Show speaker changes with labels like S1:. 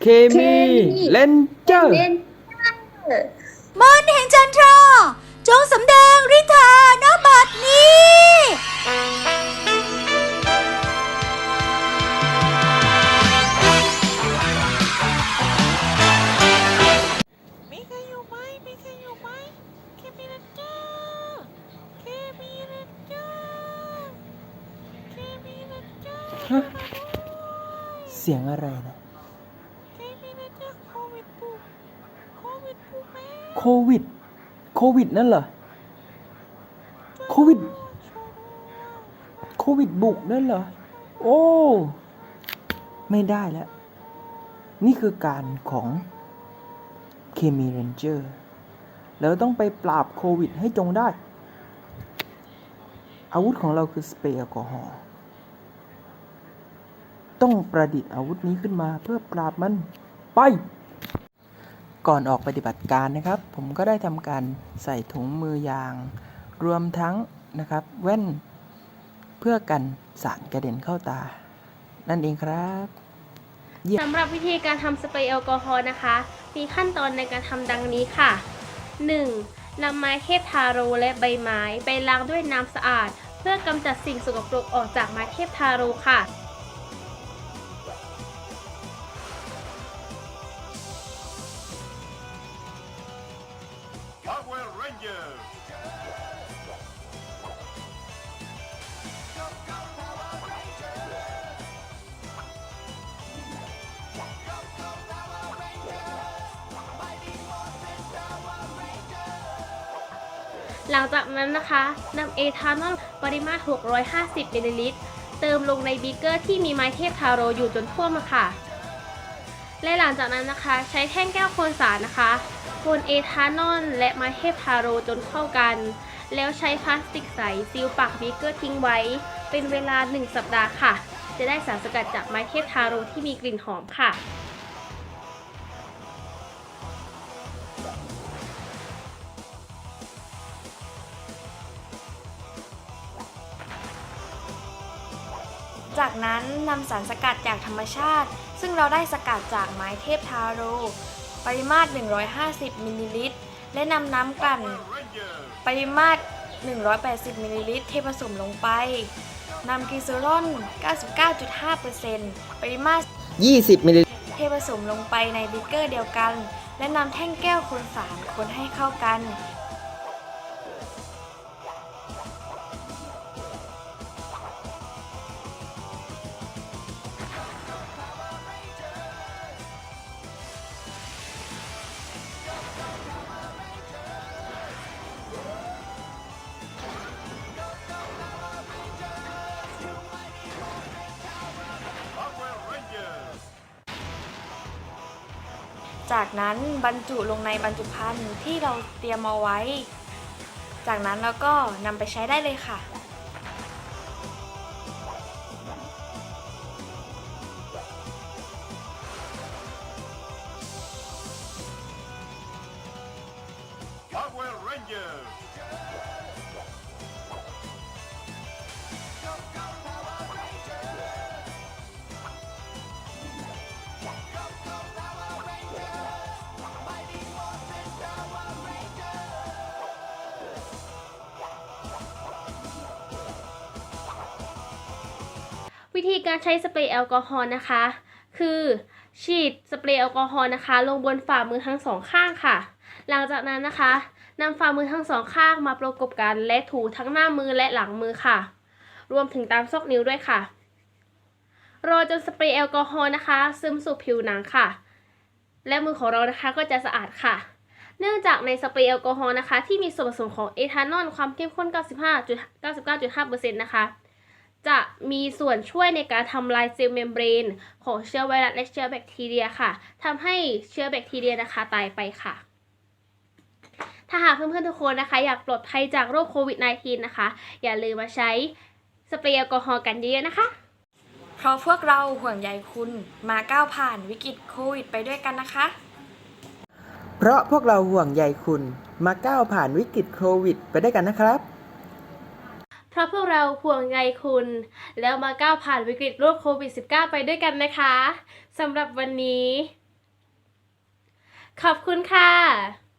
S1: เคมี เลนเจอร์
S2: เล่น
S3: มนต์แห่งจันทราจงสำแดงฤทธาณบัดนี้
S4: มีใครอยู่ไหมมีใครอยู่ไหมเคมีเรนเจอร์เคมีเรนเจอร์เคมีเรนเจอร์
S1: ฮะเสียงอะไรนะ
S4: เคมีเรนเจอร์โควิดบุกโควิดบุกแม่
S1: โควิด โควิดนั่นเหรอ โควิด โควิดบุกนั่นเหรอ โอ้ ไม่ได้แล้ว นี่คือการของเคมีเรนเจอร์ แล้วต้องไปปราบโควิดให้จงได้ อาวุธของเราคือสเปรย์แอลกอฮอล์ต้องประดิษฐ์อาวุธนี้ขึ้นมาเพื่อปราบมัน ไป ก่อนออกปฏิบัติการนะครับ ผมก็ได้ทำการใส่ถุงมือยาง รวมทั้งนะครับแว่น เพื่อกันสารกระเด็นเข้าตา นั่นเองครับ
S5: สำหรับวิธีการทำสเปรย์แอลกอฮอล์นะคะ มีขั้นตอนในการทำดังนี้ค่ะ 1. นำไม้เทพทาโรและใบไม้ ไปล้างด้วยน้ำสะอาด เพื่อกำจัดสิ่งสกปรกออกจากไม้เทพทาโรค่ะ
S6: Rangers!
S5: หลังจากนั้นนะคะนำเอทานอลปริมาตร 650มิลลิลิตร เติมลงในบีเกอร์ที่มีไม้เทพทาโรอยู่จนท่วมค่ะ และหลังจากนั้นนะคะ ใช้แท่งแก้วโคนสารนะคะคนเอทานอลและไม้เทพทาโรจนเข้ากัน แล้วใช้พลาสติกใสซีลปากบีเกอร์ทิ้งไว้ เป็นเวลา 1 สัปดาห์ค่ะ จะได้สารสกัดจากไม้เทพทาโรที่มีกลิ่นหอมค่ะ
S7: จากนั้นนำสารสกัดจากธรรมชาติ ซึ่งเราได้สกัดจากไม้เทพทาโร ปริมาตร 150 มิลลิลิตร และนำน้ำกลั่น
S6: Rangers!
S7: ปริมาตร 180 มิลลิลิตร เทผสมลงไป นำกลีเซอรอล99.5%ปริมาตร
S1: 20 มิลลิ
S7: เทผสมลงไปในบิกเกอร์เดียวกัน และนำแท่งแก้วคนสารคนให้เข้ากัน จากนั้นบรรจุลงในบรรจุภัณฑ์ที่เราเตรียมเอาไว้ จากนั้นเราก็นำไปใช้ได้เลยค่ะ
S6: Power Rangers!
S5: วิธีการใช้สเปรย์แอลกอฮอล์นะคะ คือฉีดสเปรย์แอลกอฮอล์นะคะ ลงบนฝ่ามือทั้งสองข้างค่ะ หลังจากนั้นนะคะนำฝ่ามือทั้งสองข้างมาประกบกันและถูทั้งหน้ามือและหลังมือค่ะ รวมถึงตามซอกนิ้วด้วยค่ะรอจนสเปรย์แอลกอฮอล์นะคะ ซึมสู่ผิวหนังค่ะ และมือของเรานะคะก็จะสะอาดค่ะ เนื่องจากในสเปรย์แอลกอฮอล์นะคะ ที่มีส่วนผสมของเอทานอลความเข้มข้น 95.99.5%นะคะ จะมีส่วนช่วยในการทำลายเซลล์เมมเบรนของเชื้อไวรัสและเชื้อแบคทีเรียค่ะทำให้เชื้อแบคทีเรียนะคะตายไปค่ะ ถ้าหากเพื่อนๆทุกคนนะคะ อยากปลอดภัยจากโรคโควิด -19 นะคะ อย่าลืมมาใช้สเปรย์แอลกอฮอล์กันเยอะๆนะคะ
S7: เพราะพวกเราห่วงใยคุณมาก้าวผ่านวิกฤตโควิดไปด้วยกันนะคะ
S1: เพราะพวกเราห่วงใยคุณมาก้าวผ่านวิกฤตโควิด ไปได้วยกันนะครับ
S5: เพ ราะพวกเราห่วงใยคุณ แล้วมาก้าวผ่านวิกฤตโรคโควิด -19 ไปด้วยกันนะคะสำหรับวันนี้ ขอบคุณค่ะ